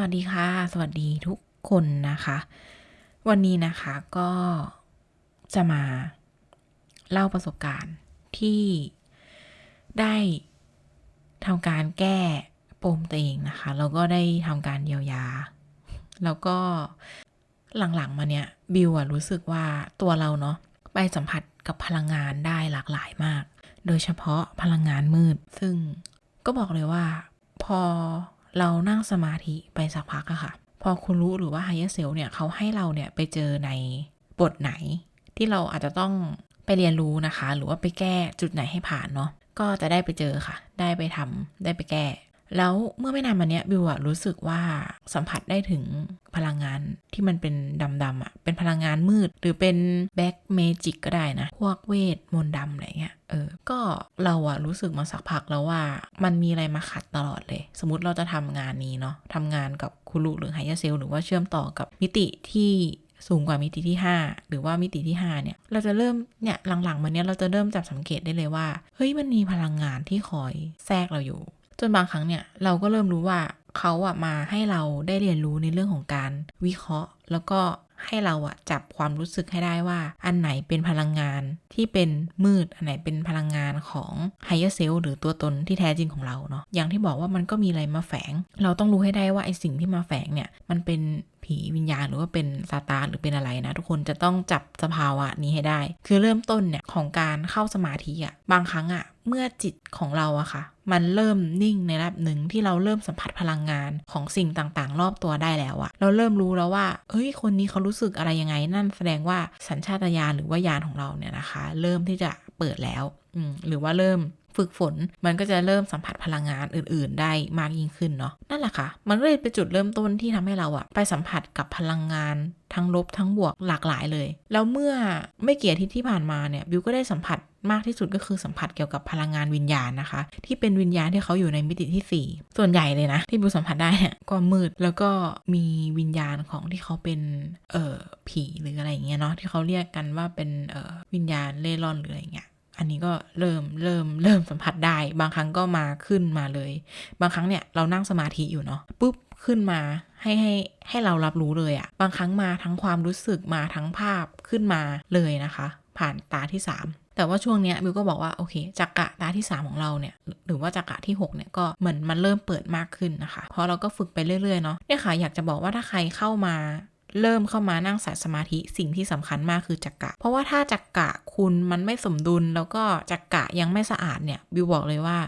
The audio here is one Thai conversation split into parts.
วัสดีค่ะ สวัสดีทุกคนนะคะ วันนี้นะคะก็จะมาเล่าประสบการณ์ที่ได้ทำการแก้ปมตัวเองนะคะแล้วก็ได้ทำการเยียวยา แล้วก็หลังๆมาเนี้ยบิวอะรู้สึกว่าตัวเราเนาะไปสัมผัสกับพลังงานได้หลากหลายมาก โดยเฉพาะพลังงานมืด ซึ่งก็บอกเลยว่าพอ เรานั่งสมาธิไปสักพักอะค่ะ พอคุณรู้หรือว่าไฮเ e อร์เซลเนี่ยเขาให้เราเนี่ยไปเจอในบทไหน ที่เราอาจจะต้องไปเรียนรู้นะคะ หรือว่าไปแก้จุดไหนให้ผ่านเนาะก็จะได้ไปเจอค่ะ ได้ไปทำได้ไปแก้ แล้วเมื่อไม่นานมาเนี้ยบิวอะรู้สึกว่าสัมผัสได้ถึงพลังงานที่มันเป็นดำๆอะเป็นพลังงานมืด หรือเป็นแบ็กเมจิกก็ได้นะ พวกเวทมนต์ดำอะไรเงี้ยเออ ก็เราอะรู้สึกมาสักพักแล้วว่ามันมีอะไรมาขัดตลอดเลย สมมติเราจะทำงานนี้เนาะทำงานกับคุรุหรือไฮยาเซลหรือว่าเชื่อมต่อกับมิติที่สูงกว่ามิติที่ 5 หรือว่ามิติที่ 5 เนี่ย เราจะเริ่ม เนี่ย หลังๆมาเนี้ยเราจะเริ่มจับสังเกตได้เลยว่า เฮ้ย มันมีพลังงานที่คอยแทรกเราอยู่ จนบางครั้งเนี่ยเราก็เริ่มรู้ว่าเขาอะมาให้เราได้เรียนรู้ในเรื่องของการวิเคราะห์ แล้วก็ให้เราอะจับความรู้สึกให้ได้ว่า อันไหนเป็นพลังงานที่เป็นมืด อันไหนเป็นพลังงานของไฮเออร์เซลหรือตัวตนที่แท้จริงของเราเนาะอย่างที่บอกว่ามันก็มีอะไรมาแฝง เราต้องรู้ให้ได้ว่าไอสิ่งที่มาแฝงเนี่ยมันเป็น ผีวิญญาณหรือว่าเป็นซาตานหรือเป็นอะไรนะ ทุกคนจะต้องจับสภาวะนี้ให้ได้ คือเริ่มต้นเนี่ยของการเข้าสมาธิอะบางครั้งอะเมื่อจิตของเราอะค่ะ มันเริ่มนิ่งในระดับหนึ่งที่เราเริ่มสัมผัสพลังงานของสิ่งต่างๆ รอบตัวได้แล้วอะเราเริ่มรู้แล้วว่าเฮ้ยคนนี้เขารู้สึกอะไรยังไง นั่นแสดงว่าสัญชาตญาณหรือว่ายานของเราเนี่ยนะคะ เริ่มที่จะเปิดแล้วหรือว่าเริ่ม ฝึกฝน มันก็จะเริ่มสัมผัสพลังงานอื่น ๆ ได้มากยิ่งขึ้นเนาะนั่นแหละค่ะ มันเลยเป็นจุดเริ่มต้นที่ทำให้เราอะไปสัมผัสกับพลังงานทั้งลบทั้งบวกหลากหลายเลย แล้วเมื่อไม่เกี่อาทิตที่ผ่านมาเนี่ยบิวก็ได้สัมผัสมากที่สุดก็คือสัมผัสเกี่ยวกับพลังงานวิญญาณนะคะ ที่เป็นวิญญาณที่เขาอยู่ในมิติที่ 4 ส่วนใหญ่เลยนะ ที่บิวสัมผัสได้เนี่ยก็มืดแล้วก็มีวิญญาณของที่เขาเป็นเอ่อผีหรืออะไรอย่างเงี้ยเนาะที่เขาเรียกกันว่าเป็นเอ่อวิญญาณเล่ร่อนหรืออะไรเงี้ย อันนี้ก็เริ่มเริ่มเริ่มสัมผัสได้ บางครั้งก็มาขึ้นมาเลย บางครั้งเนี่ยเรานั่งสมาธิอยู่เนาะปุ๊บขึ้นมาให้ให้ให้เรารับรู้เลยอะบางครั้งมาทั้งความรู้สึกมาทั้งภาพขึ้นมาเลยนะคะ ผ่านตาที่ 3แต่ว่าช่วงเนี้ยบิวก็บอกว่าโอเคจักกะตาที่ 3 ของเราเนี่ยหรือว่าจักกะที่6เนี่ยก็เหมือนมันเริ่มเปิดมากขึ้นนะคะ เพราะเราก็ฝึกไปเรื่อยๆเนาะเนี่ยค่ะอยากจะบอกว่าถ้าใครเข้ามา เริ่มเข้ามานั่งสายสมาธิสิ่งที่สำคัญมากคือจักกะ เพราะว่าถ้าจักกะคุณมันไม่สมดุลแล้วก็จักกะยังไม่สะอาดเนี่ยบิวบอกเลยว่า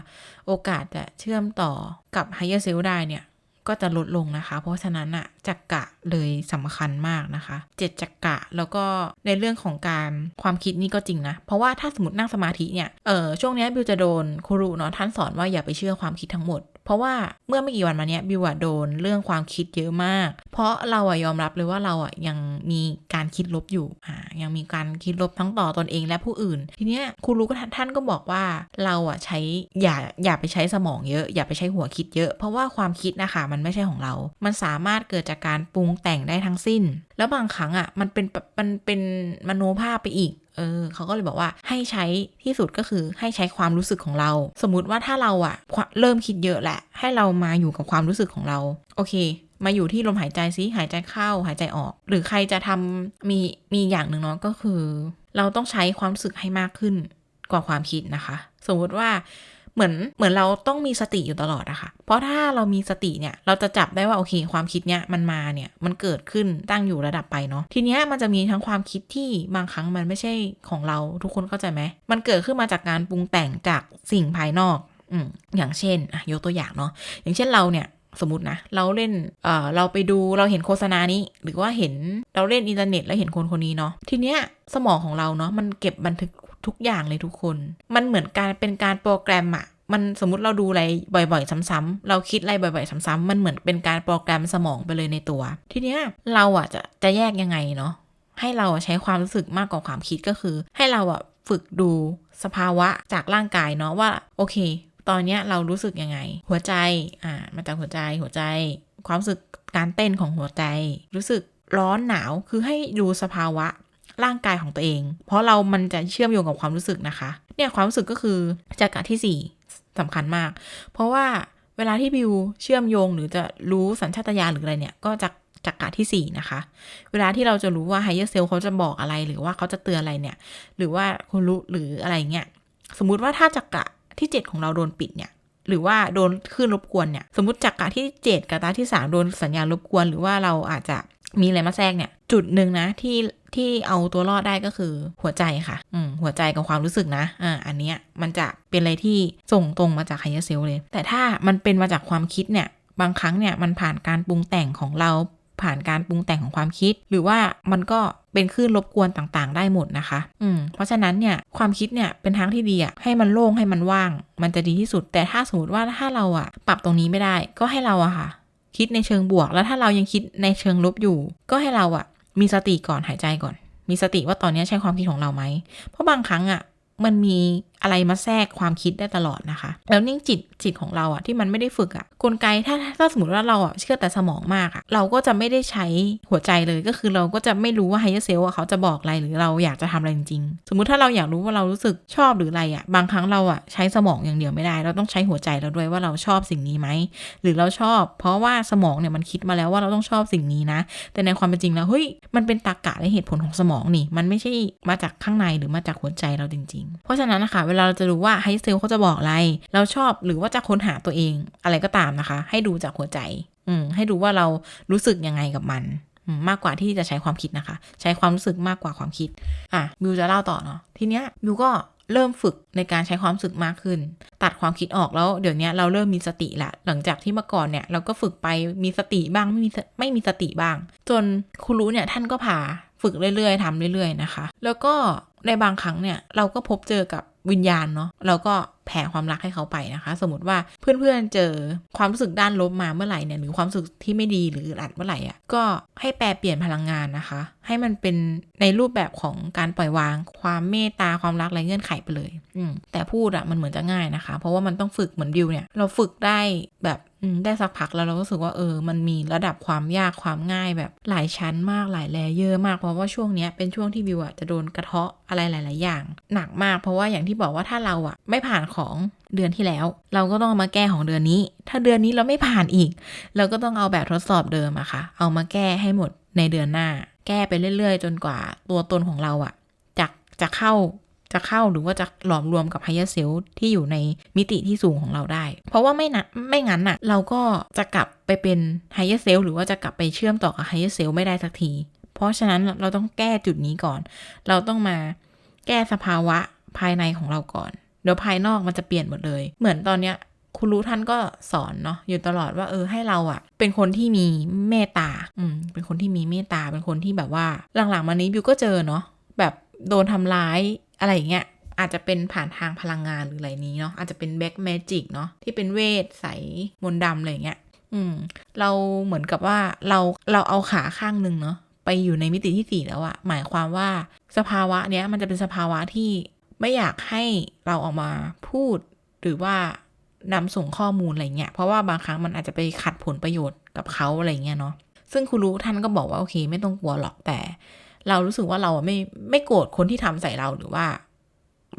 โอกาสจะเชื่อมต่อกับไฮเ e อร์เซลได้เนี่ยก็จะลดลงนะคะ เพราะฉะนั้นอะจักกะเลยสำคัญมากนะคะเจ็ดจักกะแล้วก็ในเรื่องของการความคิดนี่ก็จริงนะ เพราะว่าถ้าสมมตินั่งสมาธิเนี่ยเออช่วงนี้บิวจะโดนครูเนาะท่านสอนว่าอย่าไปเชื่อความคิดทั้งหมด เพราะว่าเมื่อไม่กี่วันมาเนี้ยบิวอะโดนเรื่องความคิดเยอะมาก เพราะเราอะยอมรับเลยว่าเราอะยังมีการคิดลบอยู่อ่ายังมีการคิดลบทั้งต่อตนเองและผู้อื่น ทีเนี้ยครูรู้ก็ท่านก็บอกว่าเราอะใช้อย่าอย่าไปใช้สมองเยอะ อย่าไปใช้หัวคิดเยอะ เพราะว่าความคิดนะคะมันไม่ใช่ของเรา มันสามารถเกิดจากการปรุงแต่งได้ทั้งสิ้น แล้วบางครั้งอะมันเป็นมันเป็นมโนภาพไปอีก เออเขาก็เลยบอกว่าให้ใช้ที่สุดก็คือให้ใช้ความรู้สึกของเรา สมมุติว่าถ้าเราอะเริ่มคิดเยอะแหละ ให้เรามาอยู่กับความรู้สึกของเรา โอเค มาอยู่ที่ลมหายใจซิหายใจเข้าหายใจออก หรือใครจะทำมีมีอย่างหนึ่งเนาะก็คือ เราต้องใช้ความรู้สึกให้มากขึ้นกว่าความคิดนะคะ สมมุติว่า เหมือนเหมือนเราต้องมีสติอยู่ตลอดอะค่ะ เพราะถ้าเรามีสติเนี่ยเราจะจับได้ว่าโอเค ความคิดเนี้ยมันมาเนี่ยมันเกิดขึ้นตั้งอยู่ระดับไปเนาะทีเนี้ยมันจะมีทั้งความคิดที่บางครั้งมันไม่ใช่ของเราทุกคนเข้าใจไหมมันเกิดขึ้นมาจากการปรุงแต่งจากสิ่งภายนอกอืมอย่างเช่นอะยกตัวอย่างเนาะอย่างเช่นเราเนี่ยสมมตินะ เราเล่น เอ่อ เราไปดูเราเห็นโฆษณานี้ หรือว่าเห็นเราเล่นอินเทอร์เน็ตแล้วเห็นคนคนนี้เนาะทีเนี้ยสมองของเราเนาะมันเก็บบันทึก ทุกอย่างเลยทุกคน มันเหมือนการเป็นการโปรแกรมอะมันสมมติเราดูอะไรบ่อย ๆ ซ้ำๆเราคิดอะไรบ่อย ๆ ซ้ำๆมันเหมือนเป็นการโปรแกรมสมองไปเลยในตัว ทีเนี้ยเราอะจะจะแยกยังไงเนาะให้เราใช้ความรู้สึกมากกว่าความคิดก็คือ ให้เราอะฝึกดูสภาวะจากร่างกายเนาะว่าโอเค ตอนเนี้ยเรารู้สึกยังไง หัวใจอ่ามาจากหัวใจหัวใจ ความรู้สึกการเต้นของหัวใจ รู้สึกร้อนหนาวคือให้ดูสภาวะ ร่างกายของตัวเอง เพราะเรามันจะเชื่อมโยงกับความรู้สึกนะคะ เนี่ยความรู้สึกก็คือจากรที่ 4สำคัญมาก เพราะว่าเวลาที่บิวเชื่อมโยงหรือจะรู้สัญชาตญาณหรืออะไรเนี่ยก็จะจักระที่ 4 นะคะ เวลาที่เราจะรู้ว่าไฮเ e อร์เซลเขาจะบอกอะไรหรือว่าเขาจะเตือนอะไรเนี่ย หรือว่าคุณรู้หรืออะไรเงี้ย สมมุติว่าถ้าจักระที่ 7 ของเราโดนปิดเนี่ย หรือว่าโดนคลื่นรบกวนเนี่ย สมมติจักระที่ 7กับตาที่ 3 โดนสัญญาณรบกวน หรือว่าเราอาจจะ มีอะไรมาแทรกเนี่ย จุดหนึ่งนะที่ที่เอาตัวรอดได้ก็คือหัวใจค่ะ อืมหัวใจกับความรู้สึกนะ อ่า อันเนี้ยมันจะเป็นอะไรที่ส่งตรงมาจากไฮเ e อร์เซลเลย แต่ถ้ามันเป็นมาจากความคิดเนี่ย บางครั้งเนี่ยมันผ่านการปรุงแต่งของเราผ่านการปรุงแต่งของความคิด หรือว่ามันก็เป็นคลื่นรบกวนต่างๆ ได้หมดนะคะ อืม เพราะฉะนั้นเนี่ยความคิดเนี่ยเป็นทางที่ดีอะให้มันโล่งให้มันว่าง มันจะดีที่สุด แต่ถ้าสมมติว่าถ้าเราอะปรับตรงนี้ไม่ได้ ก็ให้เราอะค่ะ คิดในเชิงบวก แล้วถ้าเรายังคิดในเชิงลบอยู่ ก็ให้เราอะมีสติก่อนหายใจก่อน มีสติว่าตอนนี้ใช่ความคิดของเราไหม เพราะบางครั้งอะมันมี อะไรมาแทรกความคิดได้ตลอดนะคะ แล้วนิ่งจิตจิตของเราอะที่มันไม่ได้ฝึกอะกลไกถ้าถ้าสมมติว่าเราอะเชื่อแต่สมองมากอะเราก็จะไม่ได้ใช้หัวใจเลยก็คือเราก็จะไม่รู้ว่าไฮเออร์เซลเขาจะบอกอะไรหรือเราอยากจะทำอะไรจริงๆสมมุติถ้าเราอยากรู้ว่าเรารู้สึกชอบหรืออะไรอะบางครั้งเราอะใช้สมองอย่างเดียวไม่ได้ เราต้องใช้หัวใจเราด้วยว่าเราชอบสิ่งนี้ไหมหรือเราชอบ เพราะว่าสมองเนี่ยมันคิดมาแล้วว่าเราต้องชอบสิ่งนี้นะ แต่ในความเป็นจริงแล้วเฮ้ยมันเป็นตรรกะและเหตุผลของสมองนี่ มันไม่ใช่มาจากข้างในหรือมาจากหัวใจเราจริง ๆ เพราะฉะนั้นนะคะเวลาเราจะรู้ว่าไฮเซลเขาจะบอกอะไร เราชอบหรือว่าจะค้นหาตัวเองอะไรก็ตามนะคะ ให้ดูจากหัวใจ อืม ให้ดูว่าเรารู้สึกยังไงกับมันมากกว่าที่จะใช้ความคิดนะคะ ใช้ความรู้สึกมากกว่าความคิด อะบิวจะเล่าต่อเนาะทีเนี้ยบิวก็เริ่มฝึกในการใช้ความรู้สึกมากขึ้น ตัดความคิดออกแล้วเดี๋ยวนี้เราเริ่มมีสติละ หลังจากที่เมื่อก่อนเนี่ย เราก็ฝึกไปมีสติบ้างไม่มีไม่มีสติบ้าง จนครูรู้เนี่ยท่านก็พาฝึกเรื่อยๆทำเรื่อย ๆนะคะ แล้วก็ในบางครั้งเนี่ยเราก็พบเจอกับ วิญญาณเนาะเราก็แผ่ความรักให้เขาไปนะคะ สมมติว่าเพื่อนๆเจอความรู้สึกด้านลบมาเมื่อไหร่เนี่ยหรือความรู้สึกที่ไม่ดีหรืออัดเมื่อไหร่อะก็ให้แปลเปลี่ยนพลังงานนะคะ ให้มันเป็นในรูปแบบของการปล่อยวาง ความเมตตาความรักไรเงื่อนไขไปเลย อืแต่พูดอะมันเหมือนจะง่ายนะคะ เพราะว่ามันต้องฝึกเหมือนดิวเนี่ยเราฝึกได้แบบ ได้สักพักแล้วเราก็รู้สึกว่าเออ มันมีระดับความยากความง่ายแบบหลายชั้นมากหลายแลเยอะมากเพราะว่าช่วงนี้เป็นช่วงที่บิวอะจะโดนกระเทาะอะไรหลาย ๆ อย่าง หนักมากเพราะว่าอย่างที่บอกว่าถ้าเราอะไม่ผ่านของเดือนที่แล้ว เราก็ต้องมาแก้ของเดือนนี้ ถ้าเดือนนี้เราไม่ผ่านอีก เราก็ต้องเอาแบบทดสอบเดิมอะค่ะ เอามาแก้ให้หมดในเดือนหน้า แก้ไปเรื่อย ๆ จนกว่าตัวตนของเราอะจะจะเข้า จะเข้าหรือว่าจะหลอมรวมกับไฮเออร์เซลที่อยู่ในมิติที่สูงของเราได้ เพราะว่าไม่นะไม่งั้นอะเราก็จะกลับไปเป็นไฮเออร์เซลหรือว่าจะกลับไปเชื่อมต่อกับไฮเออร์เซลไม่ได้สักที เพราะฉะนั้นเราต้องแก้จุดนี้ก่อน เราต้องมาแก้สภาวะภายในของเราก่อน เดี๋ยวภายนอกมันจะเปลี่ยนหมดเลย เหมือนตอนเนี้ยคุณรู้ท่านก็สอนเนาะอยู่ตลอดว่าเออให้เราอะเป็นคนที่มีเมตตาอืมเป็นคนที่มีเมตตาเป็นคนที่แบบว่าหลังๆมานี้บิวก็เจอเนาะแบบโดนทำร้าย อะไรอย่างเงี้ยอาจจะเป็นผ่านทางพลังงานหรืออะไรนี้เนาะอาจจะเป็นแบ็กแมจิกเนาะที่เป็นเวทใสมนดำอะไรเงี้ยอืม เราเหมือนกับว่าเราเราเอาขาข้างหนึ่งเนาะไปอยู่ในมิติที่สี่แล้วอะหมายความว่าสภาวะเนี้ยมันจะเป็นสภาวะที่ไม่อยากให้เราออกมาพูดหรือว่านำส่งข้อมูลอะไรเงี้ยเพราะว่าบางครั้งมันอาจจะไปขัดผลประโยชน์กับเขาอะไรเงี้ยเนาะซึ่งครูรู้ท่านก็บอกว่าโอเค ไม่ต้องกลัวหรอกแต่ เรารู้สึกว่าเราไม่ไม่โกรธคนที่ทำใส่เราหรือว่า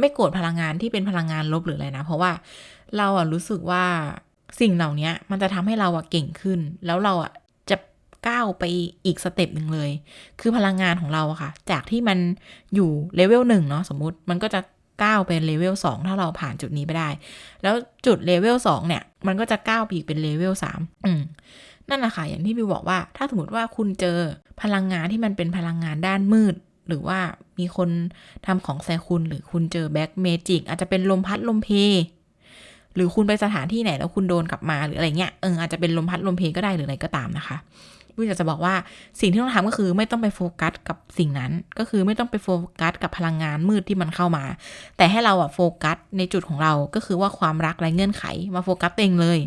ไม่โกรธพลังงานที่เป็นพลังงานลบหรืออะไรนะ เพราะว่าเราอะรู้สึกว่าสิ่งเหล่านี้มันจะทำให้เราอะเก่งขึ้น แล้วเราอะจะก้าวไปอีกสเต็ปหนึ่งเลย คือพลังงานของเราอะค่ะ จากที่มันอยู่เลเวลหนึ่งเนาะสมมุติมันก็จะก้าวเป็นเลเวลสองถ้าเราผ่านจุดนี้ไปได้ แล้วจุดเลเวลสองเนี่ย มันก็จะก้าวไปอีกเป็นเลเวลสามอืม นั่นแหละค่ะอย่างที่บิวบอกว่า ถ้าสมมติว่าคุณเจอพลังงานที่มันเป็นพลังงานด้านมืด หรือว่ามีคนทำของใส่คุณหรือคุณเจอแบ็กเมจิกอาจจะเป็นลมพัดลมเพ หรือคุณไปสถานที่ไหนแล้วคุณโดนกลับมาหรืออะไรเงี้ยเอออาจจะเป็นลมพัดลมเพก็ได้หรืออะไรก็ตามนะคะวิจะจะบอกว่าสิ่งที่ต้องทำก็คือไม่ต้องไปโฟกัสกับสิ่งนั้น ก็คือไม่ต้องไปโฟกัสกับพลังงานมืดที่มันเข้ามา แต่ให้เราอะโฟกัสในจุดของเราก็คือว่าความรักและเงื่อนไข มาโฟกัสเองเลย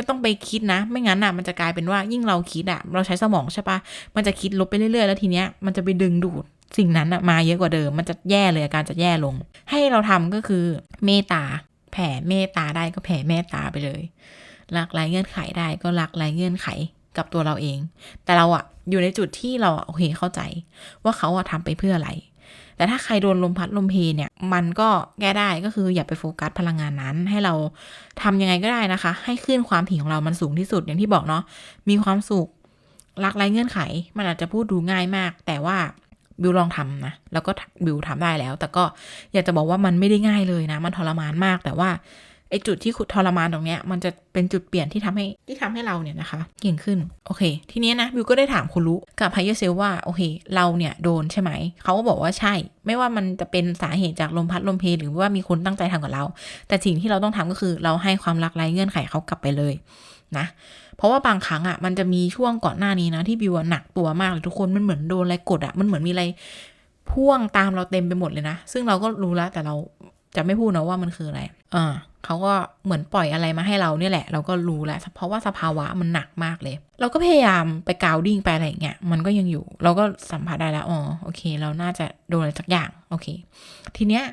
ไม่ต้องไปคิดนะ ไม่งั้นอะมันจะกลายเป็นว่ายิ่งเราคิดอะ เราใช้สมองใช่ปะมันจะคิดลบไปเรื่อยๆ แล้วทีเนี้ยมันจะไปดึงดูดสิ่งนั้นอะมาเยอะกว่าเดิม มันจะแย่เลยอาการจะแย่ลง ให้เราทำก็คือเมตตาแผ่เมตตาได้ก็แผ่เมตตาไปเลยรักไรเงื่อนไขได้ก็รักไรเงื่อนไขกับตัวเราเอง แต่เราอะอยู่ในจุดที่เราโอเคเข้าใจ ว่าเขาอะทำไปเพื่ออะไร แต่ถ้าใครโดนลมพัดลมเพเนี่ยมันก็แก้ได้ก็คืออย่าไปโฟกัสพลังงานนั้น ให้เราทำยังไงก็ได้นะคะ ให้ขึ้นความถี่ของเรามันสูงที่สุดอย่างที่บอกเนาะมีความสุขรักไรเงื่อนไข มันอาจจะพูดดูง่ายมาก แต่ว่าบิวลองทำนะ แล้วก็บิวทำได้แล้ว แต่ก็อยากจะบอกว่ามันไม่ได้ง่ายเลยนะ มันทรมานมาก แต่ว่า ไอจุดที่ขุดทรมานตรงเนี้ยมันจะเป็นจุดเปลี่ยนที่ทำให้ที่ทำให้เราเนี่ยนะคะเก่งขึ้น โอเค ทีนี้นะบิวก็ได้ถามคุณรู้กับไฮเยอร์เซลว่าโอเค เราเนี่ยโดนใช่ไหม เขาก็บอกว่าใช่ ไม่ว่ามันจะเป็นสาเหตุจากลมพัดลมเพหรือว่ามีคนตั้งใจทำกับเรา แต่สิ่งที่เราต้องทำก็คือเราให้ความรักไร้เงื่อนไขเขากลับไปเลยนะเพราะว่าบางครั้งอะ่ะมันจะมีช่วงก่อนหน้านี้นะที่บิวหนักตัวมากเลยทุกคนมันเหมือนโดนอะไรกดอะ่ะมันเหมือนมีอะไรพ่วงตามเราเต็มไปหมดเลยนะ ซึ่งเราก็รู้แล้วแต่เรา จะไม่พูดนะว่ามันคืออะไรอ่าเขาก็เหมือนปล่อยอะไรมาให้เราเนี่ยแหละ เราก็รู้แล้วเพราะว่าสภาวะมันหนักมากเลย เราก็พยายามไปกาวดิ้งไปอะไรเงี้ย มันก็ยังอยู่ เราก็สัมผัสได้แล้ว อ๋อ โอเค เราน่าจะโดนอะไรสักอย่าง โอเค ทีเนี้ย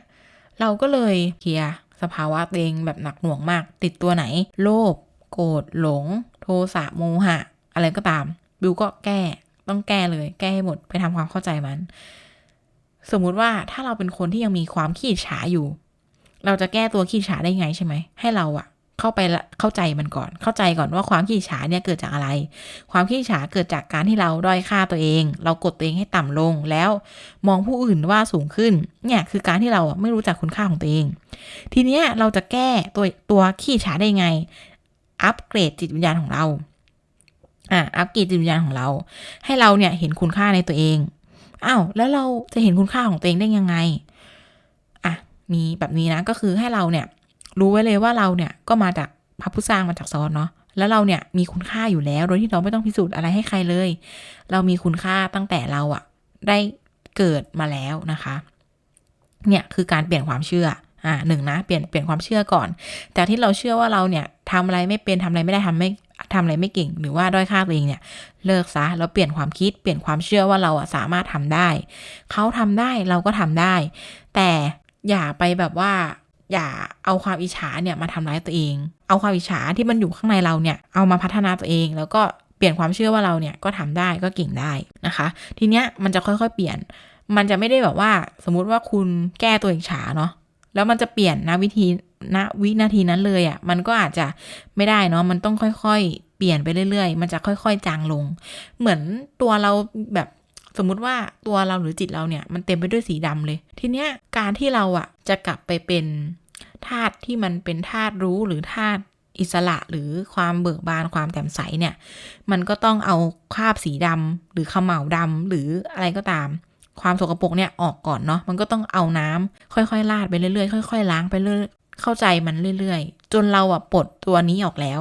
เราก็เลยเคลียร์สภาวะตัวเองแบบหนักหน่วงมาก ติดตัวไหน โลภ โกรธ หลง โทสะ โมหะ อะไรก็ตาม บิวก็แก้ ต้องแก้เลย แก้ให้หมด ไปทำความเข้าใจมัน สมมุติว่าถ้าเราเป็นคนที่ยังมีความขี้ฉาอยู่ เราจะแก้ตัวขี้ฉาได้ไงใช่ไหม ให้เราอะเข้าไปเข้าใจมันก่อน เข้าใจก่อนว่าความขี้ฉาเนี่ยเกิดจากอะไร ความขี้ฉาเกิดจากการที่เราด้อยค่าตัวเอง เรากดตัวเองให้ต่ำลงแล้วมองผู้อื่นว่าสูงขึ้น เนี่ยคือการที่เราไม่รู้จักคุณค่าของตัวเอง ทีเนี้ยเราจะแก้ตัวตัวขี้ฉาได้ไง อัปเกรดจิตวิญญาณของเรา อะ อัปเกรดจิตวิญญาณของเรา ให้เราเนี่ยเห็นคุณค่าในตัวเอง อ้าว แล้วเราจะเห็นคุณค่าของตัวเองได้ยังไง มีแบบนี้นะก็คือให้เราเนี่ยรู้ไว้เลยว่าเราเนี่ยก็มาจากพระผู้สร้างมาจากซอนเนาะแล้วเราเนี่ยมีคุณค่าอยู่แล้วโดยที่เราไม่ต้องพิสูจน์อะไรให้ใครเลย เรามีคุณค่าตั้งแต่เราอะได้เกิดมาแล้วนะคะ เนี่ยคือการเปลี่ยนความเชื่ออ่าหนึ่งนะเปลี่ยนเปลี่ยนความเชื่อก่อน แต่ที่เราเชื่อว่าเราเนี่ยทำอะไรไม่เป็นทำอะไรไม่ได้ทำไม่ทำอะไรไม่เก่ง หรือว่าด้อยค่าตัวเองเนี่ย เลิกซะแล้วเปลี่ยนความคิดเปลี่ยนความเชื่อว่าเราอะสามารถทำได้เขาทำได้เราก็ทำได้ แต่ อย่าไปแบบว่า อย่าเอาความอิจฉาเนี่ยมาทำร้ายตัวเอง เอาความอิจฉาที่มันอยู่ข้างในเราเนี่ยเอามาพัฒนาตัวเอง แล้วก็เปลี่ยนความเชื่อว่าเราเนี่ยก็ทำได้ก็เก่งได้นะคะ ทีเนี้ยมันจะค่อยๆ เปลี่ยน มันจะไม่ได้แบบว่า สมมุติว่าคุณแก้ตัวอิจฉาเนาะแล้วมันจะเปลี่ยนนะวิธีณวินาทีนั้นเลยอะ่ะมันก็อาจจะไม่ได้เนาะมันต้องค่อยๆ เปลี่ยนไปเรื่อยๆ มันจะค่อยๆ จางลง เหมือนตัวเราแบบ สมมุติว่าตัวเราหรือจิตเราเนี่ยมันเต็มไปด้วยสีดำเลย ทีเนี้ยการที่เราอะจะกลับไปเป็นธาตุที่มันเป็นธาตุรู้หรือธาตุอิสระหรือความเบิกบานความแจ่มใสเนี่ย มันก็ต้องเอาคราบสีดำหรือขมเหลาดำหรืออะไรก็ตาม ความสกปรกเนี่ยออกก่อนเนาะมันก็ต้องเอาน้ำค่อยๆลาดไปเรื่อยๆค่อยๆล้างไปเรื่อยเข้าใจมันเรื่อยๆ จนเราอะปลดตัวนี้ออกแล้ว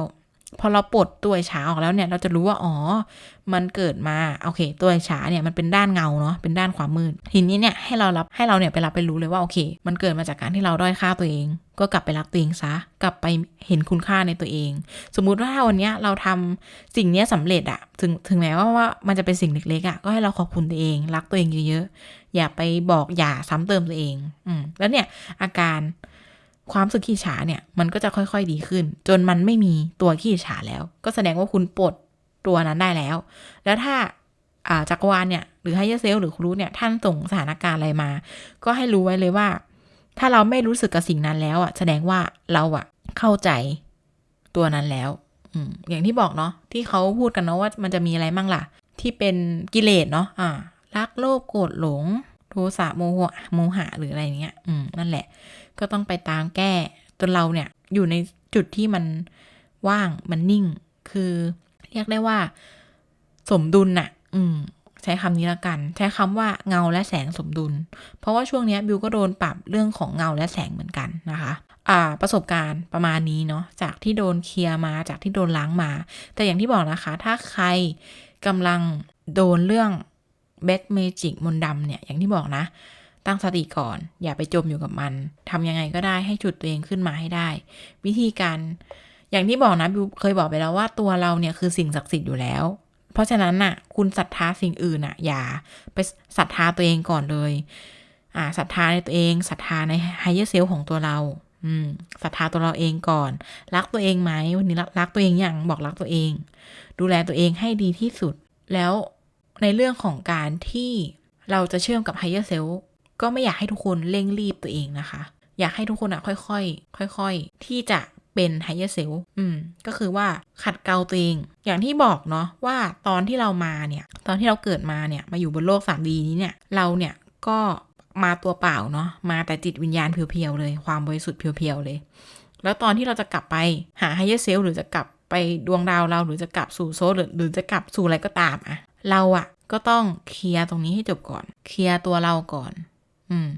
พอเราปลดตัวฉาออกแล้วเนี่ยเราจะรู้ว่าอ๋อ มันเกิดมาโอเค ตัวฉาเนี่ยมันเป็นด้านเงาเนาะเป็นด้านความมืดทีนี้เนี่ยให้เรารับให้เราเนี่ยไปรับไปรู้เลยว่าโอเค มันเกิดมาจากการที่เราด้อยค่าตัวเอง ก็กลับไปรักตัวเองซะกลับไปเห็นคุณค่าในตัวเอง สมมุติว่าถ้าวันนี้เราทำสิ่งนี้สำเร็จอะถึงถึงแม้ว่าว่ามันจะเป็นสิ่งเล็กๆอะก็ให้เราขอบคุณตัวเอง รักตัวเองเยอะๆอย่าไปบอกอย่าซ้ำเติมตัวเองอืมแล้วเนี่ยอาการ ความสึกขี้ฉาเนี่ยมันก็จะค่อยๆดีขึ้น จนมันไม่มีตัวขี้ฉาแล้ว ก็แสดงว่าคุณปลดตัวนั้นได้แล้ว แล้วถ้าจักรวาลเนี่ยหรือไฮเยเซลหรือครูเนี่ยท่านส่งสถานการณ์อะไรมา ก็ให้รู้ไว้เลยว่า ถ้าเราไม่รู้สึกกับสิ่งนั้นแล้วอะแสดงว่าเราอะเข้าใจตัวนั้นแล้วอืมอย่างที่บอกเนาะที่เขาพูดกันเนาะว่ามันจะมีอะไรมั่งล่ะ ที่เป็นกิเลสเนาะอ่ารักโลภโกรธหลง โทสะโมโหโมหะหรืออะไรเงี้ย อืมนั่นแหละ ก็ต้องไปตามแก้จนเราเนี่ยอยู่ในจุดที่มันว่างมันนิ่ง คือเรียกได้ว่า สมดุลน่ะ อืม ใช้คำนี้ละกัน ใช้คำว่าเงาและแสงสมดุล เพราะว่าช่วงนี้บิวก็โดนปรับเรื่องของเงาและแสงเหมือนกันนะคะอ่าประสบการณ์ประมาณนี้เนาะจากที่โดนเคลียร์มาจากที่โดนล้างมา แต่อย่างที่บอกนะคะ ถ้าใครกำลังโดนเรื่องแบ็กเมจิกมนดำเนี่ย อย่างที่บอกนะ ตั้งสติก่อน อย่าไปจมอยู่กับมันทำยังไงก็ได้ให้จุดตัวเองขึ้นมาให้ได้ วิธีการอย่างที่บอกนะบิวเคยบอกไปแล้วว่าตัวเราเนี่ยคือสิ่งศักดิ์สิทธิ์อยู่แล้ว เพราะฉะนั้นน่ะ คุณศรัทธาสิ่งอื่นน่ะ อย่าไปศรัทธาตัวเองก่อนเลย อ่าศรัทธาในตัวเองศรัทธาในไฮเออร์เซลของตัวเรา อืมศรัทธาตัวเราเองก่อน รักตัวเองไหมวันนี้รักรักตัวเองอย่างบอกรักตัวเอง ดูแลตัวเองให้ดีที่สุด แล้วในเรื่องของการที่เราจะเชื่อมกับไฮเออร์เซล ก็ไม่อยากให้ทุกคนเร่งรีบตัวเองนะคะ อยากให้ทุกคนอะค่อยๆ ค่อยๆ ที่จะเป็นไฮเ e อร์เซลอืม ก็คือว่าขัดเกลาตัวเอง อย่างที่บอกเนาะว่าตอนที่เรามาเนี่ย ตอนที่เราเกิดมาเนี่ย มาอยู่บนโลก 3D นี้เนี่ย เราเนี่ยก็มาตัวเปล่าเนาะ มาแต่จิตวิญญาณเพียวๆเลย ความบริสุทธิ์เพียวๆเลย แล้วตอนที่เราจะกลับไปหาไฮเ e อร์เซลหรือจะกลับไปดวงดาวเราหรือจะกลับสู่โซลหรือจะกลับสู่อะไรก็ตามอะเราอะก็ต้องเคลียร์ตรงนี้ให้จบก่อน เคลียร์ตัวเราก่อน อืม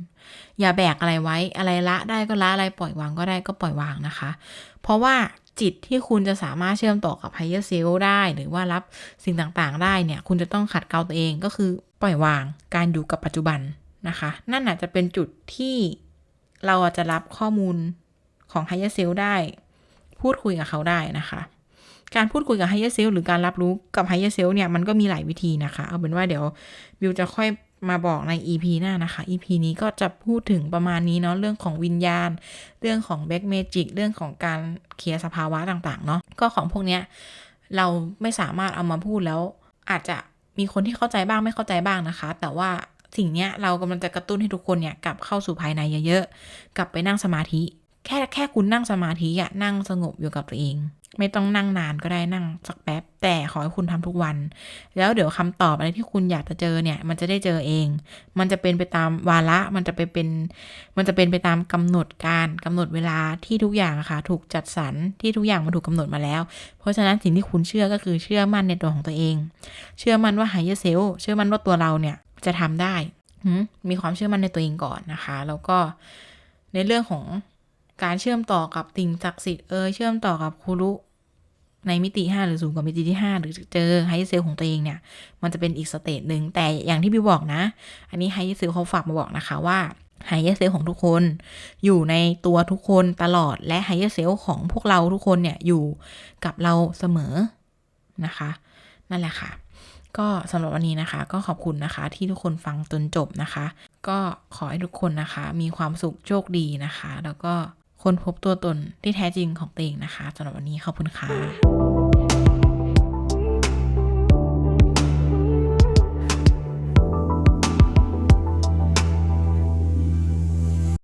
อย่าแบกอะไรไว้ อะไรละได้ก็ละอะไรปล่อยวางก็ได้ก็ปล่อยวางนะคะ เพราะว่าจิตที่คุณจะสามารถเชื่อมต่อกับไฮเ e อร์เซลได้หรือว่ารับสิ่งต่างๆ ได้เนี่ย คุณจะต้องขัดเกลาตัวเองก็คือปล่อยวางการอยู่กับปัจจุบันนะคะ นั่นอาจจะเป็นจุดที่เราอาจจะรับข้อมูลของไฮเ e อร์เซลได้ พูดคุยกับเขาได้นะคะ การพูดคุยกับไฮเ e อร์เซลหรือการรับรู้กับไฮเ e อร์เซลเนี่ยมันก็มีหลายวิธีนะคะ เอาเป็นว่าเดี๋ยวบิวจะค่อย มาบอกใน EP หน้านะคะ EP นี้ก็จะพูดถึงประมาณนี้เนาะเรื่องของวิญญาณ เรื่องของแบ็กเมจิกเรื่องของการเคลียร์สภาวะต่างๆเนาะก็ของพวกเนี้ยเราไม่สามารถเอามาพูดแล้วอาจจะมีคนที่เข้าใจบ้างไม่เข้าใจบ้างนะคะ แต่ว่าสิ่งเนี้ยเรากำลังจะกระตุ้นให้ทุกคนเนี่ยกลับเข้าสู่ภายในเยอะๆ กลับไปนั่งสมาธิ แค่แค่คุณนั่งสมาธิอะนั่งสงบอยู่กับตัวเอง ไม่ต้องนั่งนานก็ได้นั่งสักแป๊บ แต่ขอให้คุณทำทุกวัน แล้วเดี๋ยวคำตอบอะไรที่คุณอยากจะเจอเนี่ย มันจะได้เจอเอง มันจะเป็นไปตามวาระมันจะไปเป็น มันจะเป็นไปตามกำหนดการกำหนดเวลาที่ทุกอย่างค่ะ ถูกจัดสรรที่ทุกอย่างมันถูกกาหนดมาแล้ว เพราะฉะนั้นสิ่งที่คุณเชื่อก็คือเชื่อมั่นในตัวของตัวเอง เชื่อมั่นว่าไฮเออร์เซลเชื่อมั่นว่าตัวเราเนี่ยจะทำได้มมีความเชื่อมั่นในตัวเองก่อนนะคะ แล้วก็ในเรื่องของ การเชื่อมต่อกับสิ่งศักดิ์สิทธิ์เอยเชื่อมต่อกับครูรุในมิติ 5 หรือสูงกว่ามิติที่ 5 หรือเจอไฮเซลของตัวเองเนี่ย มันจะเป็นอีกสเตจหนึ่งแต่อย่างที่บิวบอกนะ อันนี้ไฮเซลเขาฝากมาบอกนะคะว่าไฮเซลของทุกคนอยู่ในตัวทุกคนตลอดและไฮเซลของพวกเราทุกคนเนี่ยอยู่กับเราเสมอนะคะ นั่นแหละค่ะ ก็สำหรับวันนี้นะคะ ก็ขอบคุณนะคะ ที่ทุกคนฟังจนจบนะคะ ก็ขอให้ทุกคนนะคะ มีความสุขโชคดีนะคะ แล้วก็ ค้นพบตัวตนที่แท้จริงของตัวเองนะคะสำหรับวันนี้ขอบคุณค่ะ